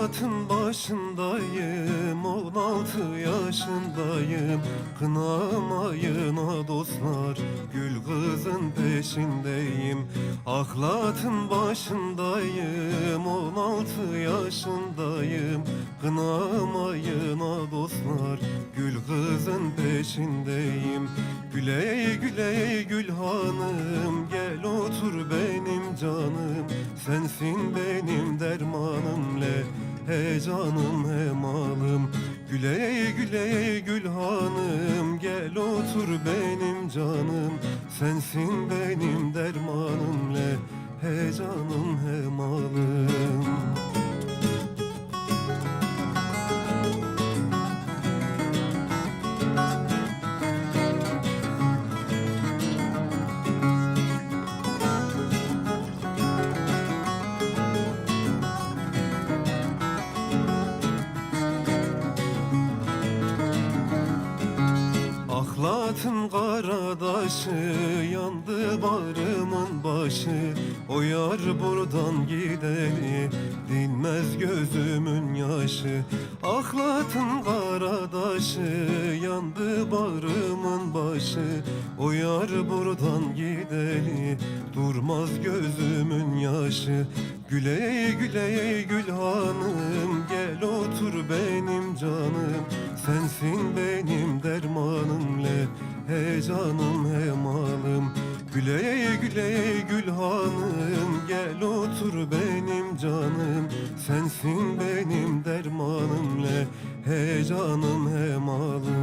Ahlatın başındayım 16 yaşındayım. Kınamayın ha dostlar Gül kızın peşindeyim. Ahlatın başındayım 16 yaşındayım. Kınamayın ha dostlar Gül kızın peşindeyim. Güley güley gül hanım Gel otur benim canım Sensin benim dermanım le He canım he malım Güley güley gül hanım Gel otur benim canım. Sensin benim dermanım le He canım he malım Ahlatın karadaşı yandı barımın başı. O yar buradan gideni dinmez gözümün yaşı. Ahlatın karadaşı yandı barımın başı. O yar buradan gideni durmaz gözümün yaşı. Güley güley gül hanım gel otur benim canım. Sensin benim He canım he malım Güley güley gül hanım. Gel otur benim canım. Sensin benim dermanım le He canım he malım